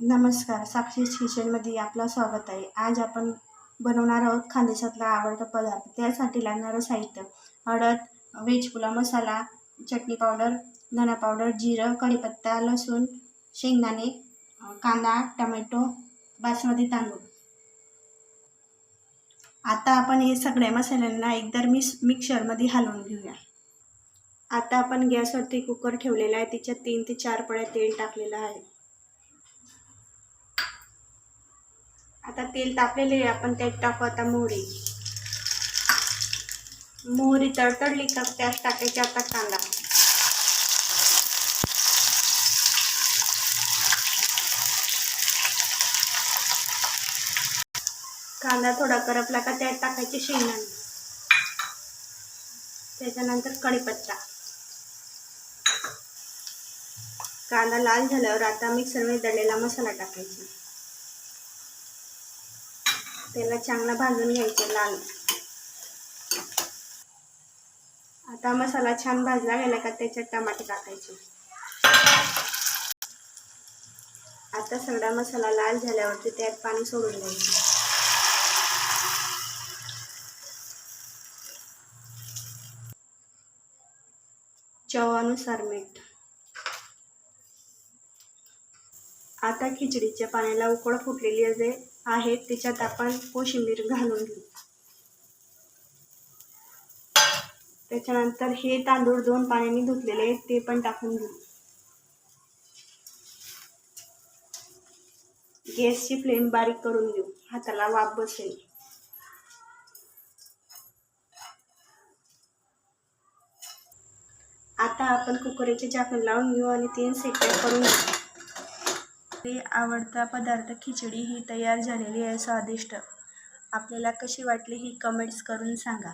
नमस्कार साक्षी किचनमध्ये आपलं स्वागत आहे. आज आपण बनवणार आहोत खानदेशातला आवडता पदार्थ. त्यासाठी लागणारं साहित्य. हळद व्हेज पुलाव मसाला चटणी पावडर धना पावडर जिरं कढीपत्ता लसूण शेंगदाणे कांदा टमॅटो बासमती तांदूळ. आता आपण हे सगळ्या मसाल्यांना एकदा मिक्स मिक्सरमध्ये हलवून घेऊया. आता आपण गॅसवरती कुकर ठेवलेला आहे. त्याच्यात तीन ते चार पळ्या तेल टाकलेलं आहे. आता तेल तापलेले आहे आपण त्यात टाकू आता मोहरी. मोहरी तडतडली का त्यात टाकायची आता कांदा कांदा थोडा करपला का त्यात टाकायचे शेंगदाणे. त्याच्यानंतर कढीपत्ता. कांदा लाल झाल्यावर आता मिक्सरमध्ये दडलेला मसाला टाकायचा. त्याला चांगला भाजून घ्यायचं लाल. आता मसाला छान भाजला गेला का त्याच्यात टमाटे टाकायचे. आता सगळा मसाला लाल झाल्यावरती त्यात पाणी सोडून द्यायचं. चवानुसार मीठ. आता खिचडीच्या पाण्याला उकळ फुटलेली जे आहे त्याच्यात आपण कोशिंबीर घालून घेऊ. त्याच्यानंतर हे तांदूळ दोन पाण्याने धुतलेले आहेत ते पण टाकून घेऊ. गॅसची फ्लेम बारीक करून घेऊ. हाताला वाफ बसेल. आता आपण कुकरचे झाकण लावून घेऊ आणि तीन सेकंड करून घेऊ. आवडता पदार्थ खिचडी ही तयार झालेली आहे स्वादिष्ट. आपल्याला कशी वाटली ही कमेंट्स करून सांगा.